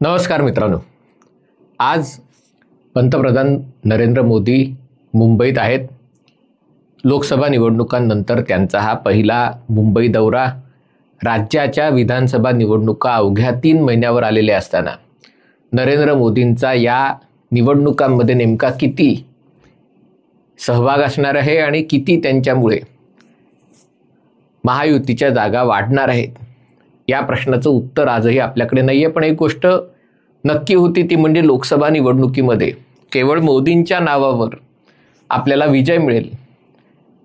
नमस्कार मित्रांनो. आज पंतप्रधान नरेंद्र मोदी मुंबईत आहेत. लोकसभा निवडणुकांनंतर त्यांचा हा पहिला मुंबई दौरा राज्याच्या विधानसभा निवडणुका अवघ्या तीन महिन्यावर आलेल्या असताना. नरेंद्र मोदींचा या निवडणुकांमध्ये नेमका किती सहभाग असणार आहे आणि किती त्यांच्यामुळे महायुतीच्या जागा वाढणार आहेत? या प्रश्नाचं उत्तर आजही आपल्याकडे नाही आहे पण एक गोष्ट नक्की होती ती म्हणजे लोकसभा निवडणुकीमध्ये केवळ मोदींच्या नावावर आपल्याला विजय मिळेल.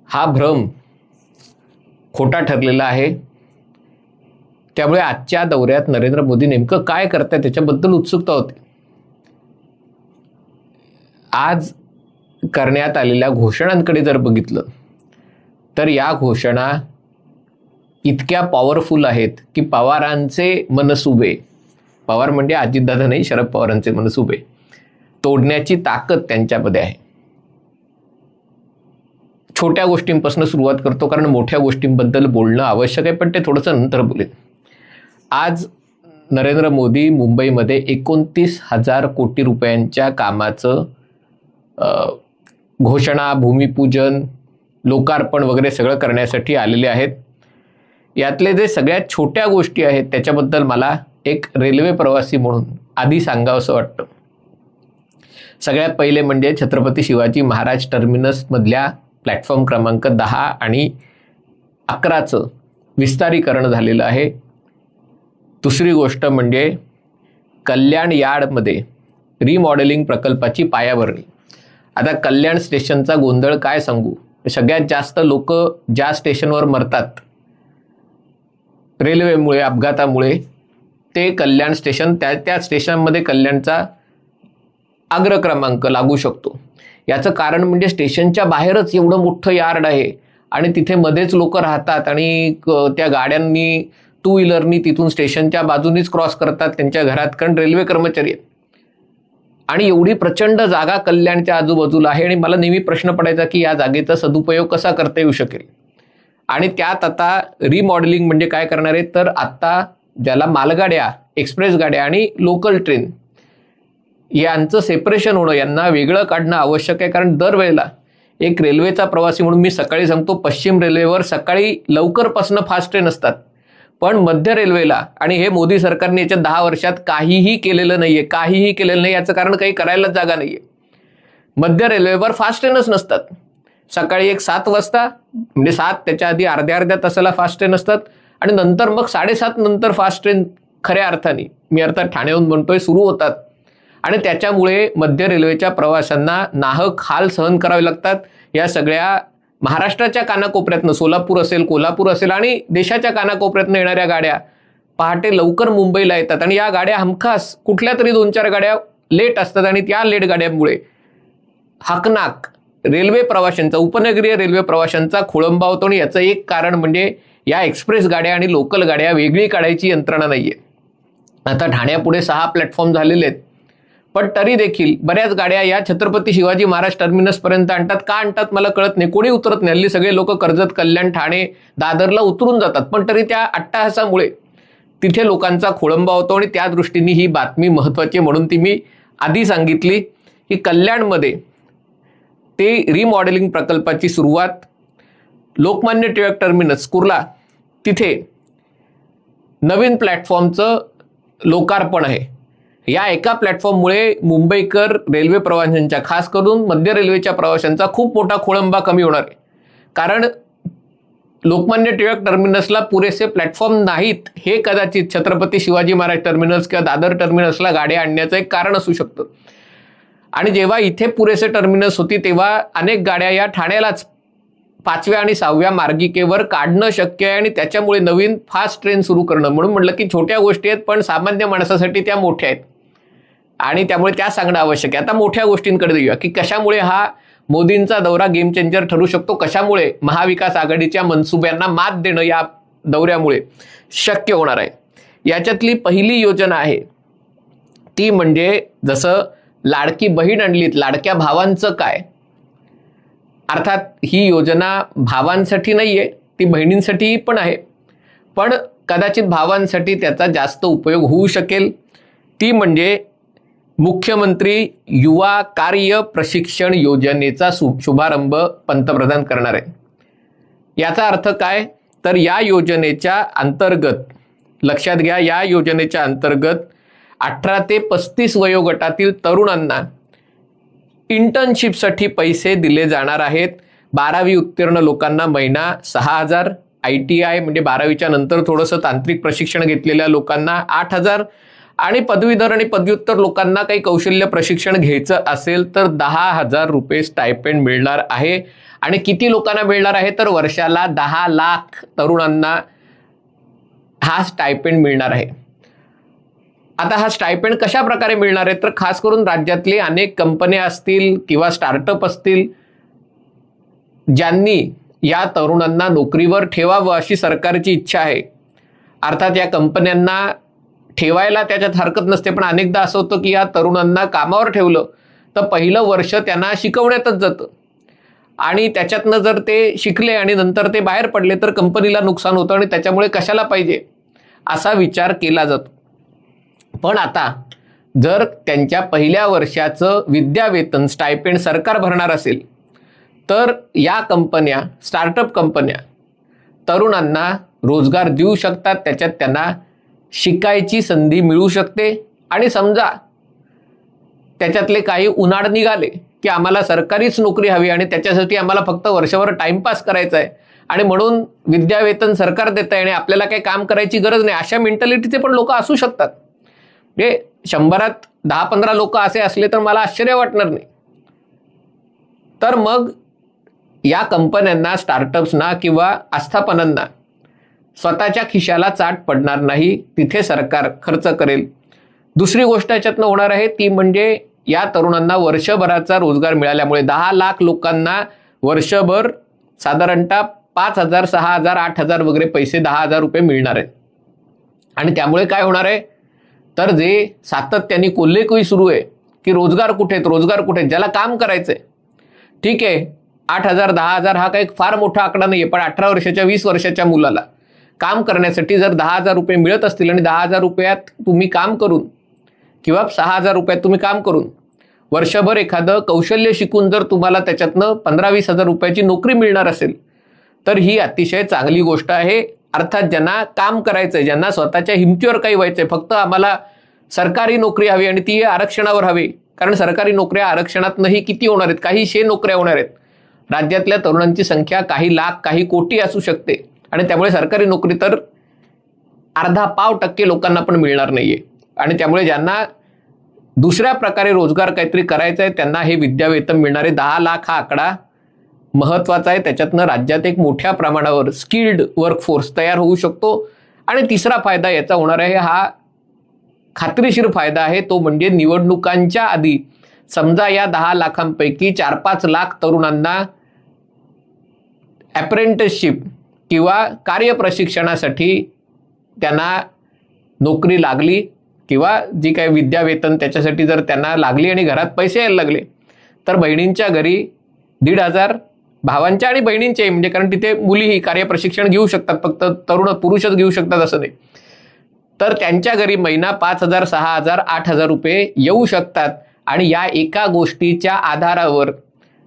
हा भ्रम खोटा ठरलेला आहे. त्यामुळे आजच्या दौऱ्यात नरेंद्र मोदी नेमकं काय करताय त्याच्याबद्दल उत्सुकता होती. आज करण्यात आलेल्या घोषणांकडे जर बघितलं तर या घोषणा इतक्या पॉवरफुल आहेत की पवारांचे मनसुबे पवार म्हणजे अजितदादा नाही शरद पवारांचे मनसुबे तोडण्याची ताकद त्यांच्यामध्ये आहे. छोट्या गोष्टींपासून सुरुवात करतो कारण मोठ्या गोष्टींबद्दल बोलणं आवश्यक आहे पण ते थोडंसं नंतर बोलेन. आज नरेंद्र मोदी मुंबईमध्ये एकोणतीस हजार कोटी रुपयांच्या कामाचं घोषणा भूमिपूजन लोकार्पण वगैरे सगळं करण्यासाठी आलेले आहेत. यातले जे सगळ्यात छोट्या गोष्टी आहेत त्याच्याबद्दल मला एक रेल्वे प्रवासी म्हणून आधी सांगावंसं वाटतं. सगळ्यात पहिले म्हणजे छत्रपती शिवाजी महाराज टर्मिनसमधल्या प्लॅटफॉर्म क्रमांक दहा आणि अकराचं विस्तारीकरण झालेलं आहे. दुसरी गोष्ट म्हणजे कल्याण यार्डमध्ये रिमॉडेलिंग प्रकल्पाची पायाभरणी. आता कल्याण स्टेशनचा गोंधळ काय सांगू? सगळ्यात जास्त लोक ज्या स्टेशनवर मरतात रेल्वेमुळे अपघातामुळे ते कल्याण स्टेशन त्या त्या स्टेशनमध्ये कल्याणचा अग्र क्रमांक लागू शकतो. याचं कारण म्हणजे स्टेशनच्या बाहेरच एवढं मोठं यार्ड आहे आणि तिथे मध्येच लोक राहतात आणि त्या गाड्यांनी टू व्हीलरनी तिथून स्टेशनच्या बाजूनीच क्रॉस करतात त्यांच्या घरात कारण रेल्वे कर्मचारी आहेत. आणि एवढी प्रचंड जागा कल्याणच्या आजूबाजूला आहे आणि मला नेहमी प्रश्न पडायचा की या जागेचा सदुपयोग कसा करता येऊ शकेल? आणि त्यात आता रिमॉडेलिंग म्हणजे काय करणार आहे? तर आत्ता ज्याला मालगाड्या एक्सप्रेस गाड्या आणि लोकल ट्रेन यांचं सेपरेशन होणं यांना वेगळं काढणं आवश्यक आहे. कारण दरवेळेला एक रेल्वेचा प्रवासी म्हणून मी सकाळी सांगतो पश्चिम रेल्वेवर सकाळी लवकरपासनं फास्ट ट्रेन असतात. पण मध्य रेल्वेला आणि हे मोदी सरकारने याच्या दहा वर्षात काहीही केलेलं नाहीये काहीही केलेलं नाही याचं कारण काही करायलाच जागा नाहीये. मध्य रेल्वेवर फास्ट ट्रेनच नसतात. सकाळी एक सात वाजता म्हणजे सात त्याच्या आधी अर्ध्या अर्ध्या तासाला फास्ट ट्रेन असतात आणि नंतर मग साडेसात नंतर फास्ट ट्रेन खऱ्या अर्थाने मी अर्थात ठाण्याहून म्हणतोय सुरू होतात. आणि त्याच्यामुळे मध्य रेल्वेच्या प्रवाशांना नाहक हाल सहन करावे लागतात. या सगळ्या महाराष्ट्राच्या कानाकोपऱ्यातनं सोलापूर असेल कोल्हापूर असेल आणि देशाच्या कानाकोपऱ्यातनं येणाऱ्या गाड्या पहाटे लवकर मुंबईला येतात आणि या गाड्या हमखास कुठल्या तरी दोन चार गाड्या लेट असतात आणि त्या लेट गाड्यांमुळे हाकनाक रेल्वे प्रवाशांचा उपनगरीय रेल्वे प्रवाशांचा खोळंबा होतो आणि याचं एक कारण म्हणजे या एक्सप्रेस गाड्या आणि लोकल गाड्या वेगळी काढायची यंत्रणा नाही आहे आता ठाण्यापुढे सहा प्लॅटफॉर्म झालेले आहेत. पण तरी देखील बऱ्याच गाड्या या छत्रपती शिवाजी महाराज टर्मिनस पर्यंत आणतात. का आणतात मला कळत नाही. कोणी उतरत नाही. हल्ली सगळे लोक कर्जत कल्याण ठाणे दादरला उतरून जातात. पण तरी त्या अट्टहासामुळे तिथे लोकांचा खोळंबा होतो आणि त्या दृष्टीने ही बातमी महत्वाची म्हणून ती मी आधी सांगितली की कल्याणमध्ये ते रिमॉडेलिंग प्रकल्पाची सुरुवात लोकमान्य टिळक टर्मिनस कुर्ला तिथे नवीन प्लॅटफॉर्मचं लोकार्पण आहे. या एका प्लॅटफॉर्ममुळे मुंबईकर रेल्वे प्रवाशांच्या खास करून मध्य रेल्वेच्या प्रवाशांचा खूप मोठा खोळंबा कमी होणार आहे. कारण लोकमान्य टिळक टर्मिनसला पुरेसे प्लॅटफॉर्म नाहीत हे कदाचित छत्रपती शिवाजी महाराज टर्मिनस किंवा दादर टर्मिनसला गाड्या आणण्याचं एक कारण असू शकतं. आणि जेव्हा इथे पुरेसे टर्मिनस होती तेव्हा अनेक गाड्या या ठाण्यालाच पाचव्या आणि सहाव्या मार्गिकेवर काढणं शक्य आहे आणि त्याच्यामुळे नवीन फास्ट ट्रेन सुरू करणं. म्हणून म्हटलं की छोट्या गोष्टी आहेत पण सामान्य माणसासाठी त्या मोठ्या आहेत. आणि त्यामुळे त्या सांगणं आवश्यक आहे. आता मोठ्या गोष्टींकडे देऊया की कशामुळे हा मोदींचा दौरा गेम चेंजर ठरू शकतो? कशामुळे महाविकास आघाडीच्या मनसुब्यांना मात देणं या दौऱ्यामुळे शक्य होणार आहे? याच्यातली पहिली योजना आहे ती म्हणजे जसं लाडकी बहीण आणलीत लाडक्या भावांचं काय? अर्थात ही योजना भावांसाठी नाही आहे ती बहिणींसाठी पण आहे. पण कदाचित भावांसाठी त्याचा जास्त उपयोग होऊ शकेल. ती म्हणजे मुख्यमंत्री युवा कार्य प्रशिक्षण योजनेचा शुभारंभ पंतप्रधान करणार आहे याचा अर्थ काय? तर या योजनेच्या अंतर्गत लक्षात घ्या या योजनेच्या अंतर्गत अठरा ते पस्तीस वयोगटातील तरुणांना इंटर्नशिपसाठी पैसे दिले जाणार आहेत. बारावी उत्तीर्ण लोकांना महिना सहा हजार आय टी आय म्हणजे बारावीच्या नंतर थोडंसं तांत्रिक प्रशिक्षण घेतलेल्या लोकांना आठ हजार आणि पदवीधर आणि पदव्युत्तर लोकांना काही कौशल्य प्रशिक्षण घ्यायचं असेल तर दहा हजार रुपये स्टायपेंड मिळणार आहे. आणि किती लोकांना मिळणार आहे? तर वर्षाला दहा लाख तरुणांना हा स्टायपेंड मिळणार आहे. आता हा स्टायपेंड कशा प्रकारे मिळणार आहे? तर खास करून राज्यातले अनेक कंपन्या असतील किंवा स्टार्टअप असतील ज्यांनी या तरुणांना नोकरीवर ठेवावं अशी सरकारची इच्छा आहे. अर्थात या कंपन्यांना ठेवायला त्याच्यात हरकत नसते. पण अनेकदा असं होतं की या तरुणांना कामावर ठेवलं तर पहिलं वर्ष त्यांना शिकवण्यातच जातं. आणि त्याच्यातनं जर ते शिकले आणि नंतर ते बाहेर पडले तर कंपनीला नुकसान होतं आणि त्याच्यामुळे कशाला पाहिजे असा विचार केला जातो. पण आता जर त्यांच्या पहिल्या वर्षाचं विद्यावेतन स्टायपेंड सरकार भरणार असेल तर या कंपन्या स्टार्टअप कंपन्या तरुणांना रोजगार देऊ शकतात. त्याच्यात त्यांना शिकायची संधी मिळू शकते? आणि समजा त्याच्यातले काही उन्हाळ निघाले की आम्हाला सरकारीच नोकरी हवी आणि त्याच्यासाठी आम्हाला फक्त वर्षभर टाइमपास करायचा आहे आणि म्हणून विद्यावेतन सरकार देत आहे आणि आपल्याला काही काम करायची गरज नाही अशा मेंटॅलिटीचे पण लोक असू शकतात. म्हणजे शंभरात दहा पंधरा लोक असे असले तर मला आश्चर्य वाटणार नाही. तर मग या कंपन्यांना स्टार्टअप्सना किंवा आस्थापनांना स्वतःच्या खिशाला चाट पडणार नाही तिथे सरकार खर्च करेल. दुसरी गोष्ट याच्यातनं होणार आहे ती म्हणजे या तरुणांना वर्षभराचा रोजगार मिळाल्यामुळे दहा लाख लोकांना वर्षभर साधारणतः पाच हजार सहा हजार आठ हजार वगैरे पैसे दहा हजार रुपये मिळणार आहेत. आणि त्यामुळे काय होणार आहे? तर जे सातत्याने कोल्हेकुई सुरू आहे की रोजगार कुठे आहेत रोजगार कुठे आहेत ज्याला काम करायचंय. ठीक आहे आठ हजार दहा हजार हा काही फार मोठा आकडा नाही आहे पण अठरा वर्षाच्या वीस वर्षाच्या मुलाला काम करण्यासाठी जर दहा हजार रुपये मिळत असतील आणि दहा हजार रुपयात तुम्ही काम करून किंवा सहा हजार रुपयात तुम्ही काम करून वर्षभर एखादं कौशल्य शिकून जर तुम्हाला त्याच्यातनं पंधरा वीस हजार रुपयाची नोकरी मिळणार असेल तर ही अतिशय चांगली गोष्ट आहे. अर्थात ज्यांना काम करायचं आहे ज्यांना स्वतःच्या हिमतीवर काही व्हायचं आहे फक्त आम्हाला सरकारी नोकरी हवी आणि ती आरक्षणावर हवी. कारण सरकारी नोकऱ्या आरक्षणातनंही किती होणार आहेत? काही शे नोकऱ्या होणार आहेत. राज्यातल्या तरुणांची संख्या काही लाख काही कोटी असू शकते. आणि त्यामुळे सरकारी नोकरी तर अर्धा पाव टक्के लोकांना पण मिळणार नाहीये. आणि त्यामुळे ज्यांना दुसऱ्या प्रकारे रोजगार काहीतरी करायचा आहे त्यांना हे विद्यावेतन मिळणारे दहा लाख हा आकडा महत्त्वाचा आहे. त्याच्यातनं राज्यात एक मोठ्या प्रमाणावर स्किल्ड वर्कफोर्स तयार होऊ शकतो. आणि तिसरा फायदा याचा होणार आहे हा खात्रीशीर फायदा आहे. तो म्हणजे निवडणुकांच्या आधी समजा या दहा लाखांपैकी चार पाच लाख तरुणांना ॲप्रेंटिसशिप किंवा कार्यप्रशिक्षणासाठी त्यांना नोकरी लागली किंवा जी काही विद्यावेतन त्याच्यासाठी जर त्यांना लागली आणि घरात पैसे यायला लागले तर बहिणींच्या घरी दीड हजार भावांच्या आणि बहिणींच्याही म्हणजे कारण तिथे मुलीही कार्यप्रशिक्षण घेऊ शकतात फक्त तरुण पुरुषच घेऊ शकतात असं नाही. तर त्यांच्या घरी महिना पाच हजार सहा हजार आठ हजार रुपये येऊ शकतात आणि या एका गोष्टीच्या आधारावर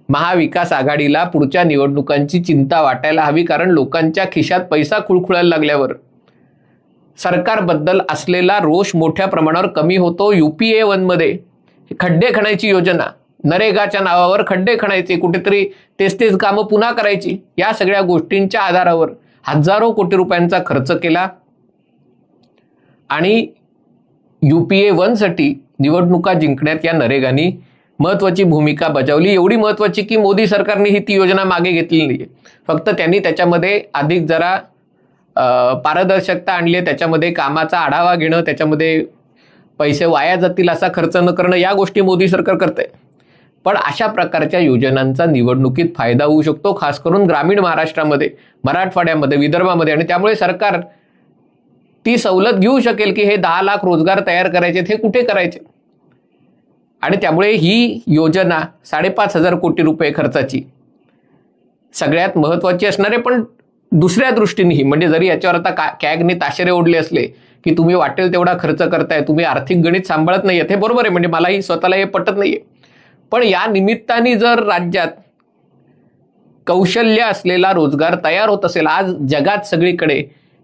महाविकास आघाडीला पुढच्या निवडणुकांची चिंता वाटायला हवी कारण लोकांच्या खिशात पैसा खुळखुळायला लागल्यावर. सरकारबद्दल असलेला रोष मोठ्या प्रमाणावर कमी होतो युपीए वनमध्ये खड्डे खणायची योजना. नरेगाच्या नावावर खड्डे खणायचे कुठेतरी तेच तेच कामं पुन्हा करायची या सगळ्या गोष्टींच्या आधारावर हजारो कोटी रुपयांचा खर्च केला. आणि युपीए वनसाठी निवडणुका जिंकण्यात या नरेगानी महत्वाची भूमिका बजावली. एवढी महत्वाची की मोदी सरकारने ही ती योजना मागे घेतलेली नाही फक्त त्यांनी त्याच्यामध्ये अधिक जरा पारदर्शकता आणली आहे. त्याच्यामध्ये कामाचा आढावा घेणं त्याच्यामध्ये पैसे वाया जातील असा खर्च न करणं या गोष्टी मोदी सरकार करते पण अशा प्रकारच्या योजनांचा निवडणुकीत फायदा होऊ शकतो खास करून ग्रामीण महाराष्ट्रामध्ये मराठवाड्यामध्ये विदर्भामध्ये. आणि त्यामुळे सरकार ती सवलत घेऊ शकेल की हे दहा लाख रोजगार तयार करायचे हे कुठे करायचे? आणि त्यामुळे ही योजना साडेपाच हजार कोटी रुपये खर्चाची सगळ्यात महत्वाची असणारे पण दुसऱ्या दृष्टीनेही म्हणजे जरी याच्यावर आता का कॅगने ताशेरे ओढले असले की तुम्ही वाटेल तेवढा खर्च करताय तुम्ही आर्थिक गणित सांभाळत नाही हे बरोबर आहे. म्हणजे मलाही स्वतःला हे पटत नाहीये. पण या निमित्ताने जर राज्यात कौशल्य असलेला रोजगार तयार होत असेल आज जगात सगळीकडे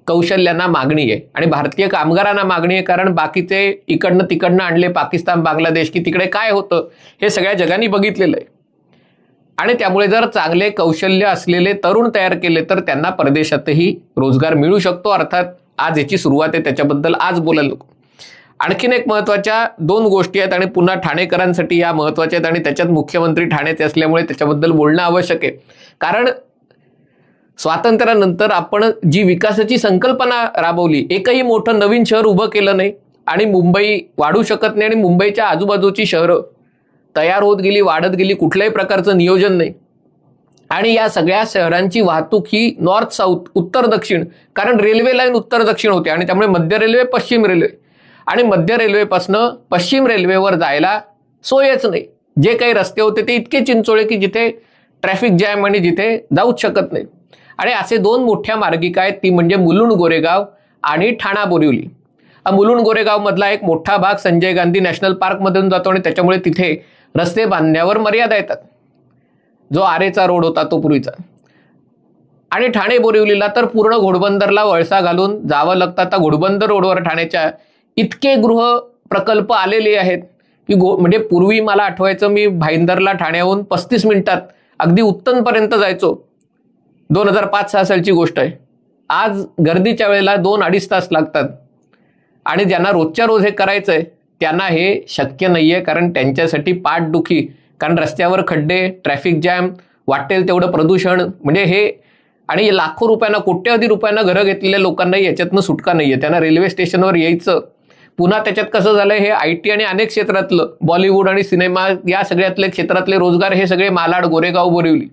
कौशल्यांना मागणी आहे. आणि भारतीय कामगारांना मागणी आहे कारण बाकीचे इकडनं तिकडनं आणले पाकिस्तान बांगलादेश की तिकडे काय होतं हे सगळ्या जगांनी बघितलेलं आहे. आणि त्यामुळे जर चांगले कौशल्य असलेले तरुण तयार केले तर त्यांना परदेशातही रोजगार मिळू शकतो. अर्थात आज याची सुरुवात आहे त्याच्याबद्दल आज बोलायला नको. आणखीन एक महत्त्वाच्या दोन गोष्टी आहेत आणि पुन्हा ठाणेकरांसाठी या महत्त्वाच्या आहेत आणि त्याच्यात मुख्यमंत्री ठाण्याचे असल्यामुळे त्याच्याबद्दल बोलणं आवश्यक आहे. कारण स्वातंत्र्यानंतर आपण जी विकासाची संकल्पना राबवली एकही मोठं नवीन शहर उभं केलं नाही आणि मुंबई वाढू शकत नाही आणि मुंबईच्या आजूबाजूची शहरं तयार होत गेली वाढत गेली कुठल्याही प्रकारचं नियोजन नाही. आणि या सगळ्या शहरांची वाहतूक ही नॉर्थ साऊथ उत्तर दक्षिण कारण रेल्वे लाईन उत्तर दक्षिण होते आणि त्यामुळे मध्य रेल्वे पश्चिम रेल्वे. आणि मध्य रेल्वेपासनं पश्चिम रेल्वेवर जायला सोयच नाही. जे काही रस्ते होते ते इतके चिंचोळे की जिथे ट्रॅफिक जॅम आणि जिथे जाऊच शकत नाही. आणि असे दोन मोठ्या मार्गिका आहेत. ती म्हणजे मुलुंड गोरेगाव आणि ठाणा बोरिवली. मुलुंड गोरेगाव मधला एक मोठा भाग संजय गांधी नॅशनल पार्कमधून जातो आणि त्याच्यामुळे तिथे रस्ते बांधण्यावर मर्यादा येतात. जो आरेचा रोड होता तो पूर्वीचा. आणि ठाणे बोरिवलीला तर पूर्ण घोडबंदरला वळसा घालून जावं लागतं. आता घोडबंदर रोडवर ठाण्याच्या इतके गृह प्रकल्प आलेले आहेत की गो म्हणजे पूर्वी मला आठवायचं मी भाईंदरला ठाण्याहून पस्तीस मिनिटात अगदी उत्तनपर्यंत जायचो. दोन हजार पाच सहा सालची गोष्ट आहे. आज गर्दीच्या वेळेला दोन अडीच तास लागतात. आणि ज्यांना रोजच्या रोज हे करायचं आहे त्यांना हे शक्य नाही आहे कारण त्यांच्यासाठी पाठदुखी कारण रस्त्यावर खड्डे ट्रॅफिक जॅम वाटेल तेवढं प्रदूषण म्हणजे हे आणि लाखो रुपयांना कोट्यवधी रुपयांना घरं घेतलेल्या लोकांना याच्यातनं सुटका नाही आहे त्यांना रेल्वे स्टेशनवर यायचं. पुन्हा त्याच्यात कसं झालं हे आय टी आणि अनेक क्षेत्रातलं बॉलिवूड आणि सिनेमा या सगळ्यातले क्षेत्रातले रोजगार हे सगळे मालाड गोरेगाव बोरिवली.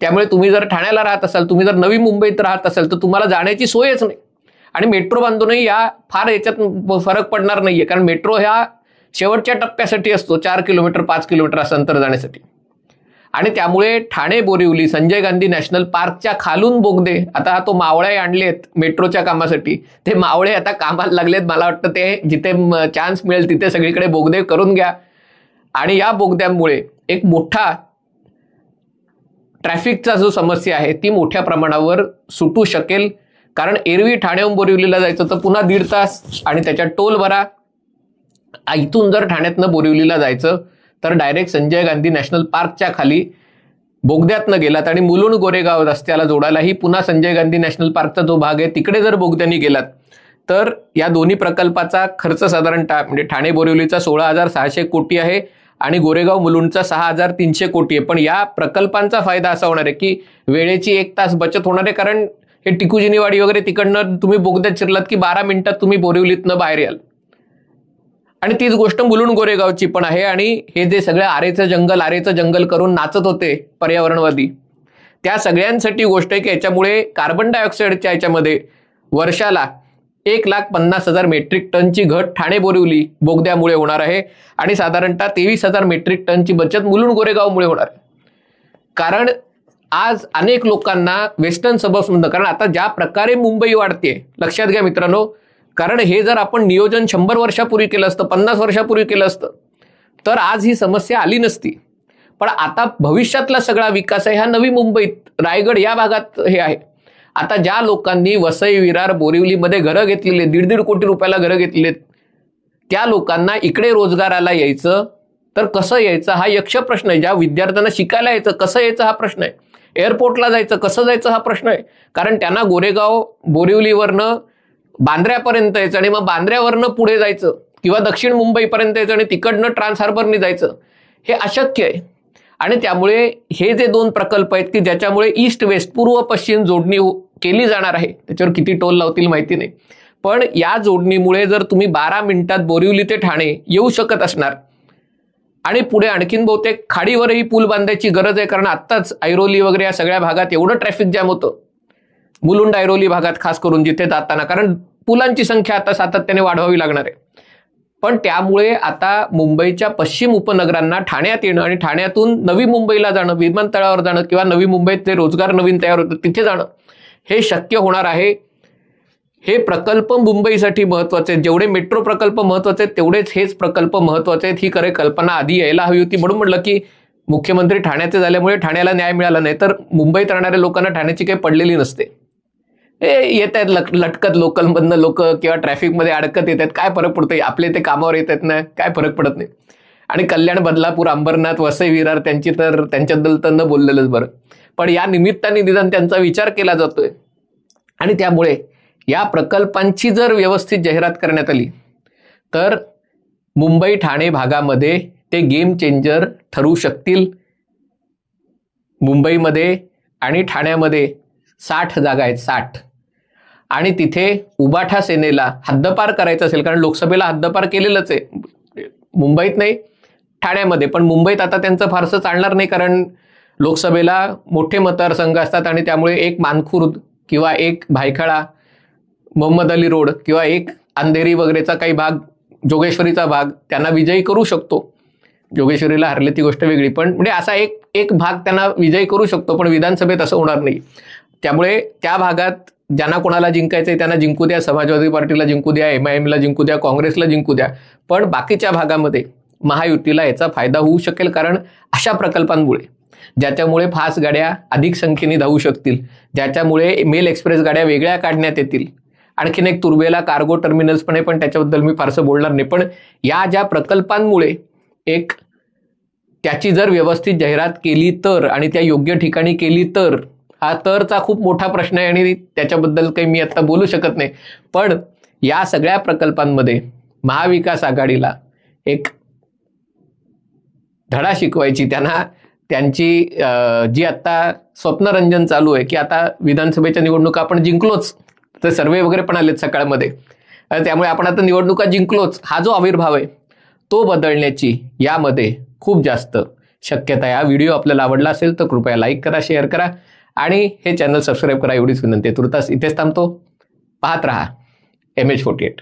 त्यामुळे तुम्ही जर ठाण्याला राहत असाल तुम्ही जर नवी मुंबईत राहत असाल तर तुम्हाला जाण्याची सोयच नाही. आणि मेट्रो बांधूनही या फार याच्यात फरक पडणार नाहीये कारण मेट्रो ह्या शेवटच्या टप्प्यासाठी असतो चार किलोमीटर पाच किलोमीटर असं अंतर जाण्यासाठी. आणि त्यामुळे ठाणे बोरिवली संजय गांधी नॅशनल पार्कच्या खालून बोगदे आता तो मावळे आणलेत मेट्रोच्या कामासाठी ते मावळे आता कामाला लागलेत मला वाटतं ते जिथे चान्स मिळेल तिथे सगळीकडे बोगदे करून घ्या. आणि या बोगद्यामुळे एक मोठा ट्रॅफिकचा जो समस्या आहे ती मोठ्या प्रमाणावर सुटू शकेल. कारण एरवी ठाण्याहून बोरिवलीला जायचं तर पुन्हा दीड तास आणि त्याच्यात टोल भरा. इथून जर ठाण्यातनं बोरिवलीला जायचं तर डायरेक्ट संजय गांधी नॅशनल पार्कच्या खाली बोगद्यातनं गेलात आणि मुलुंड गोरेगाव रस्त्याला जोडायलाही पुन्हा संजय गांधी नॅशनल पार्कचा जो भाग आहे तिकडे जर बोगद्यानी गेलात तर या दोन्ही प्रकल्पाचा खर्च साधारणतः म्हणजे ठाणे बोरिवलीचा सोळा हजार सहाशे कोटी आहे. आणि गोरेगाव मुलुंडचा सहा हजार तीनशे कोटी आहे. पण या प्रकल्पांचा फायदा असा होणार आहे की वेळेची एक तास बचत होणार आहे कारण हे टिकुजिनीवाडी वगैरे तिकडनं तुम्ही बोगद्यात शिरलात की बारा मिनिटात तुम्ही बोरिवलीतनं बाहेर याल. आणि तीच गोष्ट मुलुंड गोरेगावची पण आहे आणि हे जे सगळं आरेचं जंगल आरेचं जंगल करून नाचत होते पर्यावरणवादी त्या सगळ्यांसाठी गोष्ट आहे की याच्यामुळे कार्बन डायऑक्साईडच्या याच्यामध्ये वर्षाला एक लाख पन्नास हजार मेट्रिक टनची घट ठाणे बोरिवली बोगद्यामुळे होणार आहे आणि साधारणतः तेवीस हजार मेट्रिक टनची बचत मुलुंड गोरेगावमुळे होणार आहे. कारण आज अनेक लोकांना वेस्टर्न सबर्ब्समधनं कारण आता ज्या प्रकारे मुंबई वाढते लक्षात घ्या मित्रांनो कारण हे जर आपण नियोजन शंभर वर्षापूर्वी केलं असतं पन्नास वर्षापूर्वी केलं असतं तर आज ही समस्या आली नसती. पण आता भविष्यातला सगळा विकास आहे ह्या नवी मुंबईत रायगड या भागात हे आहे. आता ज्या लोकांनी वसई विरार बोरिवलीमध्ये घरं घेतलेली दीड दीड कोटी रुपयाला घरं घेतलेत त्या लोकांना इकडे रोजगाराला यायचं तर कसं यायचं? हा यक्ष प्रश्न आहे. ज्या विद्यार्थ्यांना शिकायला यायचं कसं यायचं हा प्रश्न आहे? एअरपोर्टला जायचं कसं जायचं हा प्रश्न आहे? कारण त्यांना गोरेगाव बोरिवलीवरनं बांद्र्यापर्यंत यायचं आणि मग बांद्र्यावरनं पुढे जायचं किंवा दक्षिण मुंबईपर्यंत यायचं आणि तिकडनं ट्रान्सहार्बरनी जायचं. हे अशक्य आहे. आणि त्यामुळे हे जे दोन प्रकल्प आहेत की ज्याच्यामुळे ईस्ट वेस्ट पूर्व पश्चिम जोडणी केली जाणार आहे त्याच्यावर किती टोल लावतील माहिती नाही. पण या जोडणीमुळे जर तुम्ही बारा मिनिटात बोरिवली ते ठाणे येऊ शकत असणार. आणि पुढे आणखीन बहुतेक खाडीवरही पूल बांधायची गरज आहे कारण आत्ताच ऐरोली वगैरे या सगळ्या भागात एवढं ट्रॅफिक जॅम होतं. मुलुंड ऐरोली भागात खास करून जिथे जाताना कारण पुलांची संख्या आता सातत्याने वाढवावी लागणार आहे. पण त्यामुळे आता मुंबईच्या पश्चिम उपनगरांना ठाण्यात येणं आणि ठाण्यातून नवी मुंबईला जाणं विमानतळावर जाणं किंवा नवी मुंबईत जे रोजगार नवीन तयार होतं तिथे जाणं हे शक्य होणार आहे. हे प्रकल्प मुंबईसाठी महत्त्वाचे आहेत. जेवढे मेट्रो प्रकल्प महत्त्वाचे आहेत तेवढेच हेच प्रकल्प महत्त्वाचे आहेत. ही खरे कल्पना आधी यायला हवी होती. म्हणून म्हटलं की मुख्यमंत्री ठाण्याचे झाल्यामुळे ठाण्याला न्याय मिळाला नाही तर मुंबईत राहणाऱ्या लोकांना ठाण्याची काही पडलेली नसते. येत आहेत लट लटकत लोकलमधनं लोक किंवा ट्रॅफिकमध्ये अडकत येत आहेत. काय फरक पडतोय? आपले ते कामावर येत आहेत ना? काय फरक पडत नाही. आणि कल्याण बदलापूर अंबरनाथ वसई विरार त्यांची तर त्यांच्याबद्दल तर न बोललेलंच बरं. पण या निमित्ताने निदान त्यांचा विचार केला जातोय. आणि त्यामुळे या प्रकल्पांची जर व्यवस्थित जाहिरात करण्यात आली तर मुंबई ठाणे भागामध्ये ते गेम चेंजर ठरू शकतील. मुंबईमध्ये आणि ठाण्यामध्ये साठ जागा आहेत साठ. आणि तिथे उबाठा सेनेला हद्दपार करायचं असेल कारण लोकसभेला हद्दपार केलेलंच आहे. मुंबईत नाही ठाण्यामध्ये. पण मुंबईत आता त्यांचं फारसं चालणार नाही कारण लोकसभेला मोठे मतदारसंघ असतात आणि त्यामुळे एक मानखुर्द किंवा एक भायखळा मोहम्मद अली रोड किंवा एक अंधेरी वगैरेचा काही भाग जोगेश्वरीचा भाग त्यांना विजयी करू शकतो. जोगेश्वरीला हरले ती गोष्ट वेगळी पण म्हणजे असा एक एक भाग त्यांना विजयी करू शकतो पण विधानसभेत असं होणार नाही. त्यामुळे त्या भागात ज्यांना कोणाला जिंकायचंय त्यांना जिंकू द्या समाजवादी पार्टीला जिंकू द्या एम आय एमला जिंकू द्या काँग्रेसला जिंकू द्या. पण बाकीच्या भागामध्ये महायुतीला याचा फायदा होऊ शकेल कारण अशा प्रकल्पांमुळे ज्याच्यामुळे फास्ट गाड्या अधिक संख्येने धावू शकतील ज्याच्यामुळे मेल एक्सप्रेस गाड्या वेगळ्या काढण्यात येतील. आणखीन एक तुर्बेला कार्गो टर्मिनल्स पण आहे पण त्याच्याबद्दल मी फारसं बोलणार नाही. पण या ज्या प्रकल्पांमुळे एक त्याची जर व्यवस्थित जाहिरात केली तर आणि त्या योग्य ठिकाणी केली तर हा तरचा खूप मोठा प्रश्न आहे आणि त्याच्याबद्दल काही मी आता बोलू शकत नाही. पण या सगळ्या प्रकल्पांमध्ये महाविकास आघाडीला एक धडा शिकवायची त्यांना त्यांची जी आता स्वप्नरंजन चालू आहे की आता विधानसभेच्या निवडणुका आपण जिंकलोच तर सर्वे वगैरे पण आलेत सकाळमध्ये. त्यामुळे आपण आता निवडणुका जिंकलोच हा जो आविर्भाव आहे तो बदलण्याची यामध्ये खूप जास्त शक्यता या व्हिडिओ आपल्याला आवडला असेल तर कृपया लाईक करा शेअर करा. आणि हे चॅनल सबस्क्राईब करा एवढीच विनंती आहे. तुर्तास इथेच थांबतो. पाहत रहा. M H forty eight